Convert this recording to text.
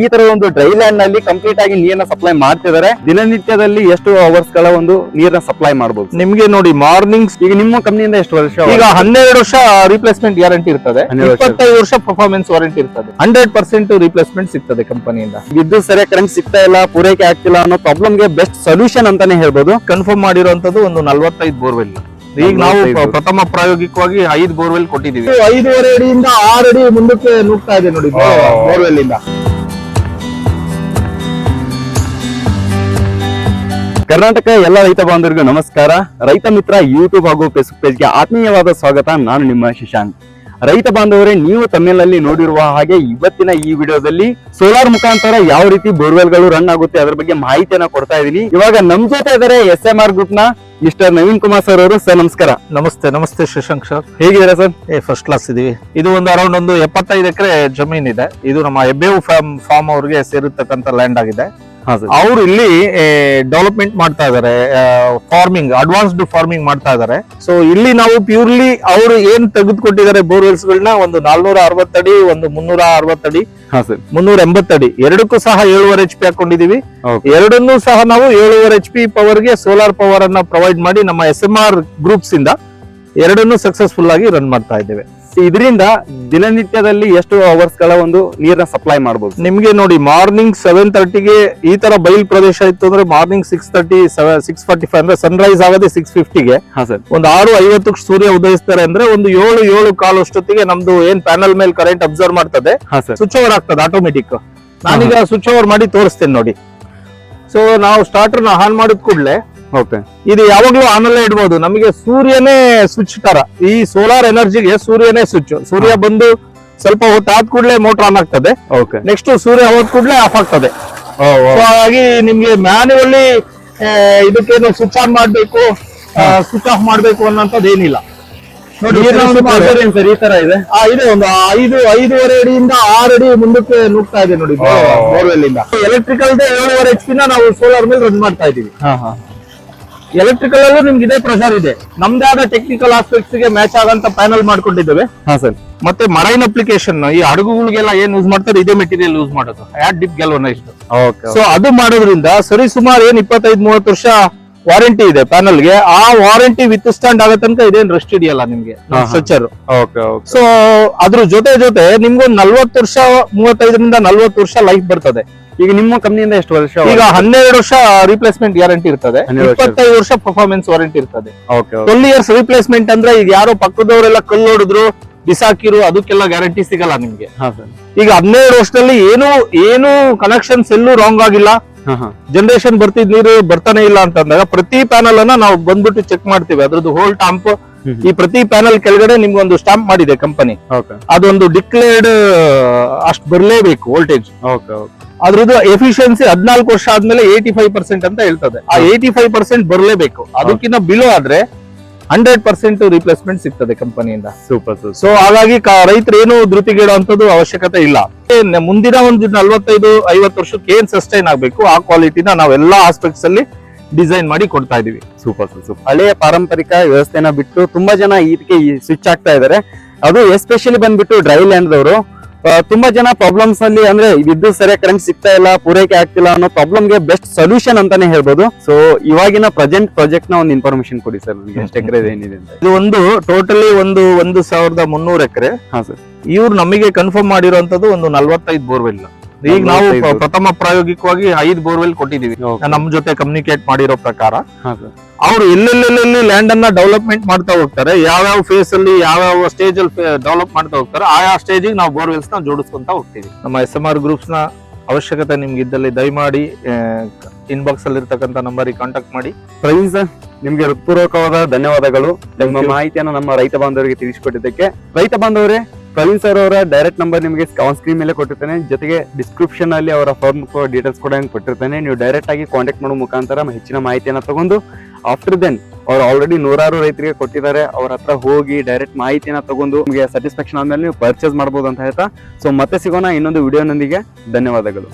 ಈ ತರ ಒಂದು ಡ್ರೈ ಲ್ಯಾಂಡ್ನಲ್ಲಿ ಕಂಪ್ಲೀಟ್ ಆಗಿ ನೀರನ್ನ ಸಪ್ಲೈ ಮಾಡ್ತಿದ್ದಾರೆ ದಿನನಿತ್ಯದಲ್ಲಿ ಎಷ್ಟು ಅವರ್ಸ್ಗಳ ಒಂದು ನೀರನ್ನ ಸಪ್ಲೈ ಮಾಡಬಹುದು ನಿಮ್ಗೆ ನೋಡಿ ಮಾರ್ನಿಂಗ್ಸ್ ಈಗ ನಿಮ್ಮ ಕಂಪ್ನಿಯಿಂದ ಎಷ್ಟು ವರ್ಷ ಈಗ ಹನ್ನೆರಡು ವರ್ಷ ರಿಪ್ಲೇಸ್ಮೆಂಟ್ ಗ್ಯಾರಂಟಿ ಇರ್ತದೆ. ಇಪ್ಪತ್ತೈದು ವರ್ಷ ಪರ್ಫಾರ್ಮೆನ್ಸ್ ವಾರಂಟಿ ಇರ್ತದೆ. ಹಂಡ್ರೆಡ್ ಪರ್ಸೆಂಟ್ ರಿಪ್ಲೇಸ್ಮೆಂಟ್ ಸಿಗ್ತದೆ ಕಂಪನಿಯಿಂದ ವಿದ್ಯುತ್ ಸರಿ ಕರೆಂಟ್ ಸಿಗ್ತಾ ಇಲ್ಲ ಪೂರೈಕೆ ಆಗ್ತಿಲ್ಲ ಅನ್ನೋ ಪ್ರಾಬ್ಲಮ್ಗೆ ಬೆಸ್ಟ್ ಸೊಲ್ಯೂಷನ್ ಅಂತಾನೆ ಹೇಳ್ಬೋದು. ಕನ್ಫರ್ಮ್ ಮಾಡಿರುವಂತದ್ದು ಒಂದು ನಲವತ್ತೈದು ಬೋರ್ವೆಲ್. ಈಗ ನಾವು ಪ್ರಥಮ ಪ್ರಾಯೋಗಿಕವಾಗಿ ಐದು ಬೋರ್ವೆಲ್ ಕೊಟ್ಟಿದೀವಿ ಐದೂವರೆ ಅಡಿಯಿಂದ ಆರು ಅಡಿ ಮುಂದಕ್ಕೆ ನೋಡ್ತಾ ಇದೆ ನೋಡಿ ಬೋರ್ವೆಲ್ ಇಂದ. ಕರ್ನಾಟಕ ಎಲ್ಲ ರೈತ ಬಾಂಧವರಿಗೂ ನಮಸ್ಕಾರ. ರೈತ ಮಿತ್ರ ಯೂಟ್ಯೂಬ್ ಹಾಗೂ ಫೇಸ್ಬುಕ್ ಪೇಜ್ಗೆ ಆತ್ಮೀಯವಾದ ಸ್ವಾಗತ. ನಾನು ನಿಮ್ಮ ಶಶಾಂಕ್. ರೈತ ಬಾಂಧವರೇ ನೀವು ತಮಿಳಿನಲ್ಲಿ ನೋಡಿರುವ ಹಾಗೆ ಇವತ್ತಿನ ಈ ವಿಡಿಯೋದಲ್ಲಿ ಸೋಲಾರ್ ಮುಖಾಂತರ ಯಾವ ರೀತಿ ಬೋರ್ವೆಲ್ಗಳು ರನ್ ಆಗುತ್ತೆ ಅದರ ಬಗ್ಗೆ ಮಾಹಿತಿಯನ್ನು ಕೊಡ್ತಾ ಇದೀನಿ ಇವಾಗ ನಮ್ ಜೊತೆ ಇದಾರೆ ಎಸ್ ಎಂ ಆರ್ ಗ್ರೂಪ್ನ ಮಿಸ್ಟರ್ ನವೀನ್ ಕುಮಾರ್ ಸರ್ ಅವರು. ಸರ್ ನಮಸ್ಕಾರ. ನಮಸ್ತೆ ನಮಸ್ತೆ ಶಶಾಂಕ್ ಸರ್ ಹೇಗಿದ್ದೀರಾ ಸರ್ ಏ ಫಸ್ಟ್ ಕ್ಲಾಸ್ ಇದೀವಿ. ಇದು ಒಂದು ಅರೌಂಡ್ ಒಂದು ಎಪ್ಪತ್ತೈದು ಎಕರೆ ಜಮೀನ್ ಇದೆ ಇದು ನಮ್ಮ ಹೆಬ್ಬೇವು ಫಾರ್ಮ್ ಫಾರ್ಮ್ ಅವ್ರಿಗೆ ಸೇರಿರ್ತಕ್ಕಂಥ ಲ್ಯಾಂಡ್ ಆಗಿದೆ. ಅವರು ಇಲ್ಲಿ ಡೆವಲಪ್ಮೆಂಟ್ ಮಾಡ್ತಾ ಇದಾರೆ ಫಾರ್ಮಿಂಗ್ ಅಡ್ವಾನ್ಸ್ಡ್ ಫಾರ್ಮಿಂಗ್ ಮಾಡ್ತಾ ಇದಾರೆ. ಸೊ ಇಲ್ಲಿ ನಾವು ಪ್ಯೂರ್ಲಿ ಅವರು ಏನ್ ತೆಗೆದುಕೊಟ್ಟಿದ್ದಾರೆ ಬೋರ್ವೆಲ್ಸ್ ಗಳನ್ನ ಒಂದು ನಾಲ್ನೂರ ಅರವತ್ತಡಿ ಒಂದು ಮುನ್ನೂರ ಅರವತ್ತಡಿ ಮುನ್ನೂರ ಎಂಬತ್ತಡಿ ಎರಡಕ್ಕೂ ಸಹ ಏಳುವರೆ ಎಚ್ ಪಿ ಹಾಕೊಂಡಿದೀವಿ. ಎರಡನ್ನು ಎರಡನ್ನೂ ಸಹ ನಾವು ಏಳುವರೆ ಎಚ್ ಪಿ ಪವರ್ಗೆ ಸೋಲಾರ್ ಪವರ್ ಅನ್ನ ಪ್ರೊವೈಡ್ ಮಾಡಿ ನಮ್ಮ ಎಸ್ ಎಂ ಆರ್ ಗ್ರೂಪ್ಸ್ ಇಂದ ಎರಡನ್ನೂ ಸಕ್ಸಸ್ಫುಲ್ ಆಗಿ ರನ್ ಮಾಡ್ತಾ ಇದ್ದೇವೆ. ಇದರಿಂದ ದಿನನಿತ್ಯದಲ್ಲಿ ಎಷ್ಟು ಅವರ್ಸ್ಗಳ ಒಂದು ನೀರನ್ನ ಸಪ್ಲೈ ಮಾಡಬಹುದು ನಿಮ್ಗೆ ನೋಡಿ ಮಾರ್ನಿಂಗ್ ಸೆವೆನ್ ತರ್ಟಿಗೆ ಈ ತರ ಬಯಲ್ ಪ್ರದೇಶ ಇತ್ತು ಅಂದ್ರೆ morning six thirty six forty five ಅಂದ್ರೆ ಸನ್ರೈಸ್ ಆಗೋದೇ ಸಿಕ್ಸ್ ಫಿಫ್ಟಿಗೆ ಒಂದು ಆರು ಐವತ್ತಕ್ಕೆ ಸೂರ್ಯ ಉದಯಿಸ್ತಾರೆ ಅಂದ್ರೆ ಒಂದು ಏಳು ಏಳು ಕಾಲು ಅಷ್ಟೊತ್ತಿಗೆ ನಮ್ದು ಏನ್ ಪ್ಯಾನಲ್ ಮೇಲೆ ಕರೆಂಟ್ ಅಬ್ಸರ್ವ್ ಮಾಡ್ತದೆ ಸ್ವಿಚ್ ಓವರ್ ಆಗ್ತದೆ ಆಟೋಮೆಟಿಕ್ ನಾನೀಗ ಸ್ವಿಚ್ ಓವರ್ ಮಾಡಿ ತೋರಿಸ್ತೇನೆ ನೋಡಿ. ಸೊ ನಾವು ಸ್ಟಾರ್ಟರ್ನ ಆನ್ ಮಾಡಿದ ಕೂಡಲೇ ಓಕೆ ಇದು ಯಾವಾಗ್ಲೂ ಆನ್ ಅಲ್ಲೇ ಇಡ್ಬೋದು. ನಮಗೆ ಸೂರ್ಯನೇ ಸ್ವಿಚ್ ತರ. ಈ ಸೋಲಾರ್ ಎನರ್ಜಿಗೆ ಸೂರ್ಯನೇ ಸ್ವಿಚ್ ಸೂರ್ಯ ಬಂದು ಸ್ವಲ್ಪ ಹೊತ್ತು ಆದ ಕೂಡಲೇ ಮೋಟರ್ ಆನ್ ಆಗ್ತದೆ. ಓಕೆ ನೆಕ್ಸ್ಟ್ ಸೂರ್ಯ ಹೋದ ಕೂಡಲೇ ಆಫ್ ಆಗ್ತದೆ. ಹಾಗಾಗಿ ನಿಮ್ಗೆ ಮ್ಯಾನ್ಯಲ್ಲಿ ಇದಕ್ಕೇನು ಸ್ವಿಚ್ ಆನ್ ಮಾಡ್ಬೇಕು ಸ್ವಿಚ್ ಆಫ್ ಮಾಡ್ಬೇಕು ಅನ್ನೋಂಥದ್ದು ಏನಿಲ್ಲ. ಸರ್ ಈ ತರ ಇದೆ? ಆ, ಇದೆ ಒಂದು ಐದು ಐದೂವರೆ ಅಡಿಯಿಂದ ಆರು ಅಡಿ ಮುಂದಕ್ಕೆ ನುಗ್ತಾ ಇದೆ ನೋಡಿ ಬೋರ್ವೆಲ್ ಇಂದ. ಎಲೆಕ್ಟ್ರಿಕಲ್ ಏಳುವರೆ ಎಚ್ ಪಿನ ನಾವು ಸೋಲಾರ್ ಮೇಲೆ ರನ್ ಮಾಡ್ತಾ ಇದೀವಿ ಎಲೆಕ್ಟ್ರಿಕಲ್ ಅಲ್ಲೂ ನಿಮ್ಗೆ ಇದೇ ಪ್ರೆಷರ್ ಇದೆ. ನಮ್ದೇ ಆದ ಟೆಕ್ನಿಕಲ್ ಆಸ್ಪೆಕ್ಟ್ಸ್ಗೆ ಮ್ಯಾಚ್ ಆಗಂತ ಪ್ಯಾನಲ್ ಮಾಡ್ಕೊಂಡಿದ್ದೇವೆ. ಹಾ ಸರ್ ಮತ್ತೆ ಮರೈನ್ ಅಪ್ಲಿಕೇಶನ್ ಈ ಹಡಗುಗಳಿಗೆಲ್ಲ ಏನ್ ಯೂಸ್ ಮಾಡ್ತಾರೆ ಇದೇ ಮೆಟೀರಿಯಲ್ ಯೂಸ್ ಮಾಡೋದು. ಆಡ್ ಡಿಪ್ ಗೆಲ್ವನೈಸ್ಡ್ ಸೊ ಅದು ಮಾಡೋದ್ರಿಂದ ಸರಿ ಸುಮಾರು ಏನ್ ಇಪ್ಪತ್ತೈದು ಮೂವತ್ತು ವರ್ಷ ವಾರಂಟಿ ಇದೆ ಪ್ಯಾನಲ್ಗೆ. ಆ ವಾರಂಟಿ ವಿತ್ ಸ್ಟ್ಯಾಂಡ್ ಆಗೋ ತನಕ ಇದೇನ್ ರೆಸ್ಟ್ ಇದೆಯಲ್ಲ ನಿಮ್ಗೆ. ಸ್ಟ್ರಕ್ಚರ್ ಸೊ ಅದ್ರ ಜೊತೆ ಜೊತೆ ನಿಮ್ಗೊಂದು ನಲ್ವತ್ತು ವರ್ಷ ಮೂವತ್ತೈದರಿಂದ ನಲ್ವತ್ತು ವರ್ಷ ಲೈಫ್ ಬರ್ತದೆ. ಈಗ ನಿಮ್ಮ ಕಂಪ್ನಿಯಿಂದ ಎಷ್ಟು ವರ್ಷ ಈಗ ಹನ್ನೆರಡು ವರ್ಷ ರಿಪ್ಲೇಸ್ಮೆಂಟ್ ಗ್ಯಾರಂಟಿ ಇರ್ತದೆ. ಇಪ್ಪತ್ತೈದು ವರ್ಷ ಪರ್ಫಾರ್ಮೆನ್ಸ್ ವಾರಂಟಿ ಇರ್ತದೆ. ಟ್ವೆಲ್ ಇಯರ್ಸ್ ರಿಪ್ಲೇಸ್ಮೆಂಟ್ ಅಂದ್ರೆ ಈಗ ಯಾರು ಪಕ್ಕದವರೆಲ್ಲ ಕಲ್ಲು ಹೊಡೆದ್ರು ಬಿಸಾಕಿರು ಅದಕ್ಕೆಲ್ಲ ಗ್ಯಾರಂಟಿ ಸಿಗಲ್ಲ ನಿಮ್ಗೆ. ಈಗ ಹನ್ನೆರಡು ವರ್ಷದಲ್ಲಿ ಏನು ಏನು ಕನೆಕ್ಷನ್ಸ್ ಎಲ್ಲೂ ರಾಂಗ್ ಆಗಿಲ್ಲ. ಜನರೇಷನ್ ಬರ್ತಿದ್ ನೀರು ಬರ್ತಾನೆ ಇಲ್ಲ ಅಂತಂದಾಗ ಪ್ರತಿ ಪ್ಯಾನಲ್ ಅನ್ನ ನಾವು ಬಂದ್ಬಿಟ್ಟು ಚೆಕ್ ಮಾಡ್ತೀವಿ. ಅದ್ರದ್ದು ಹೋಲ್ ಟಾಂಪ್ ಈ ಪ್ರತಿ ಪ್ಯಾನಲ್ ಕೆಳಗಡೆ ನಿಮ್ಗೆ ಒಂದು ಸ್ಟಾಂಪ್ ಮಾಡಿದೆ ಕಂಪನಿ ಅದೊಂದು ಡಿಕ್ಲೇರ್ಡ್ ಅಷ್ಟು ಬರಲೇಬೇಕು ವೋಲ್ಟೇಜ್ ಓಕೆ ಓಕೆ ಅದ್ರದ್ದು ಎಫಿಷಿಯನ್ಸಿ ಹದಿನಾಲ್ಕು ವರ್ಷ ಆದ್ಮೇಲೆ ಏಯ್ಟಿ ಫೈವ್ ಪರ್ಸೆಂಟ್ ಅಂತ ಹೇಳ್ತದೆ. ಆ ಏಯ್ಟಿ ಫೈವ್ ಪರ್ಸೆಂಟ್ ಬರಲೇಬೇಕು. ಅದಕ್ಕಿಂತ ಬಿಲೋ ಆದ್ರೆ ಹಂಡ್ರೆಡ್ ಪರ್ಸೆಂಟ್ ರಿಪ್ಲೇಸ್ಮೆಂಟ್ ಸಿಗ್ತದೆ ಕಂಪನಿಯಿಂದ. ಸೂಪರ್ ಸೂಪರ್ ಸೊ ಹಾಗಾಗಿ ರೈತರು ಏನು ಧೃತಿಗೇಡುವಂತದ್ದು ಅವಶ್ಯಕತೆ ಇಲ್ಲ. ಮುಂದಿನ ಒಂದು ನಲ್ವತ್ತೈದು ಐವತ್ತು ವರ್ಷಕ್ಕೆ ಏನ್ ಸಸ್ಟೈನ್ ಆಗಬೇಕು ಆ ಕ್ವಾಲಿಟಿನ ನಾವೆಲ್ಲ ಎಲ್ಲಾ ಆಸ್ಪೆಕ್ಟ್ಸ್ ಅಲ್ಲಿ ಡಿಸೈನ್ ಮಾಡಿ ಕೊಡ್ತಾ ಇದೀವಿ ಸೂಪರ್ ಸೂಪರ್ ಹಳೆಯ ಪಾರಂಪರಿಕ ವ್ಯವಸ್ಥೆನ ಬಿಟ್ಟು ತುಂಬಾ ಜನ ಇದಕ್ಕೆ ಸ್ವಿಚ್ ಆಗ್ತಾ ಇದಾರೆ. ಅದು ಎಸ್ಪೆಷಲಿ ಬಂದ್ಬಿಟ್ಟು ಡ್ರೈ ಲ್ಯಾಂಡ್ ದವರು. ತುಂಬಾ ಜನ ಪ್ರಾಬ್ಲಮ್ಸ್ ಅಲ್ಲಿ ಅಂದ್ರೆ ವಿದ್ಯುತ್ ಸರಿಯಾಗಿ ಕರೆಂಟ್ ಸಿಗ್ತಾ ಇಲ್ಲ ಪೂರೈಕೆ ಆಗ್ತಿಲ್ಲ ಅನ್ನೋ ಪ್ರಾಬ್ಲಮ್ಗೆ ಬೆಸ್ಟ್ ಸೊಲ್ಯೂಷನ್ ಅಂತಾನೆ ಹೇಳ್ಬೋದು. ಸೊ ಇವಾಗಿನ ಪ್ರೆಸೆಂಟ್ ಪ್ರಾಜೆಕ್ಟ್ನ ಒಂದು ಇನ್ಫಾರ್ಮೇಶನ್ ಕೊಡಿ ಸರ್ ನನಗೆ ಎಷ್ಟು ಎಕರೆ ಏನಿದೆ ಅಂತ. ಇದು ಒಂದು ಟೋಟಲಿ ಒಂದು ಒಂದು ಸಾವಿರದ ಮುನ್ನೂರು ಎಕರೆ. ಹಾ ಸರ್ ಇವ್ರು ನಮಗೆ ಕನ್ಫರ್ಮ್ ಮಾಡಿರುವಂತದ್ದು ಒಂದು ನಲವತ್ತೈದು ಬೋರ್ವೆಲ್. ಈಗ ನಾವು ಪ್ರಥಮ ಪ್ರಾಯೋಗಿಕವಾಗಿ ಐದು ಬೋರ್ವೆಲ್ ಕೊಟ್ಟಿದೀವಿ ನಮ್ ಜೊತೆ ಕಮ್ಯುನಿಕೇಟ್ ಮಾಡಿರೋ ಪ್ರಕಾರ. ಅವ್ರು ಎಲ್ಲೆಲ್ಲೆಲ್ಲಿ ಲ್ಯಾಂಡ್ ಅನ್ನ ಡೆವಲಪ್ಮೆಂಟ್ ಮಾಡ್ತಾ ಹೋಗ್ತಾರೆ ಯಾವ್ಯಾವ ಫೇಸ್ ಅಲ್ಲಿ ಯಾವ್ಯಾವ ಸ್ಟೇಜ್ ಅಲ್ಲಿ ಡೆವಲಪ್ ಮಾಡ್ತಾ ಹೋಗ್ತಾರೆ ಆಯಾ ಸ್ಟೇಜ್ ನಾವು ಬೋರ್ವೆಲ್ಸ್ನ ಜೋಡಿಸ್ಕೊಂತ ಹೋಗ್ತೀವಿ. ನಮ್ಮ ಎಸ್ ಎಂ ಆರ್ ಗ್ರೂಪ್ಸ್ನ ಅವಶ್ಯಕತೆ ನಿಮ್ಗೆ ಇದ್ದಲ್ಲಿ ದಯಮಾಡಿ ಇನ್ಬಾಕ್ಸ್ ಅಲ್ಲಿ ಇರ್ತಕ್ಕಂಥ ನಂಬರಿಗೆ ಕಾಂಟ್ಯಾಕ್ಟ್ ಮಾಡಿ. ಪ್ರವೀಣ್ ಸರ್ ನಿಮ್ಗೆ ಹೃತ್ಪೂರ್ವಕವಾದ ಧನ್ಯವಾದಗಳು. ನಿಮ್ಮ. ಮಾಹಿತಿಯನ್ನು ನಮ್ಮ ರೈತ ಬಾಂಧವರಿಗೆ ತಿಳಿಸಿಕೊಟ್ಟಿದ್ದಕ್ಕೆ. ರೈತ ಬಾಂಧವರೇ ಪ್ರವೀಣ್ ಸರ್ ಅವರ ಡೈರೆಕ್ಟ್ ನಂಬರ್ ನಿಮಗೆ ಆನ್ ಸ್ಕ್ರೀನ್ ಮೇಲೆ ಕೊಟ್ಟಿರ್ತೇನೆ. ಜೊತೆಗೆ ಡಿಸ್ಕ್ರಿಪ್ಷನ್ ಅಲ್ಲಿ ಅವರ ಫಾರ್ಮ್ ಡೀಟೇಲ್ಸ್ ಕೂಡ ಕೊಟ್ಟಿರ್ತೇನೆ. ನೀವು ಡೈರೆಕ್ಟ್ ಆಗಿ ಕಾಂಟ್ಯಾಕ್ಟ್ ಮಾಡೋ ಮುಖಾಂತರ ಹೆಚ್ಚಿನ ಮಾಹಿತಿಯನ್ನು ತಗೊಂಡು ಆಫ್ಟರ್ ದೆನ್ ಅವ್ರು ಆಲ್ರೆಡಿ ನೂರಾರು ರೈತರಿಗೆ ಕೊಟ್ಟಿದ್ದಾರೆ. ಅವ್ರ ಹತ್ರ ಹೋಗಿ ಡೈರೆಕ್ಟ್ ಮಾಹಿತಿಯನ್ನು ತಗೊಂಡು ನಿಮಗೆ ಸ್ಯಾಟಿಸ್ಫ್ಯಾಕ್ಷನ್ ಆದಮೇಲೆ ನೀವು ಪರ್ಚೇಸ್ ಮಾಡ್ಬೋದು ಅಂತ ಹೇಳ್ತಾ. ಸೊ ಮತ್ತೆ ಸಿಗೋಣ ಇನ್ನೊಂದು ವಿಡಿಯೋನೊಂದಿಗೆ ಧನ್ಯವಾದಗಳು.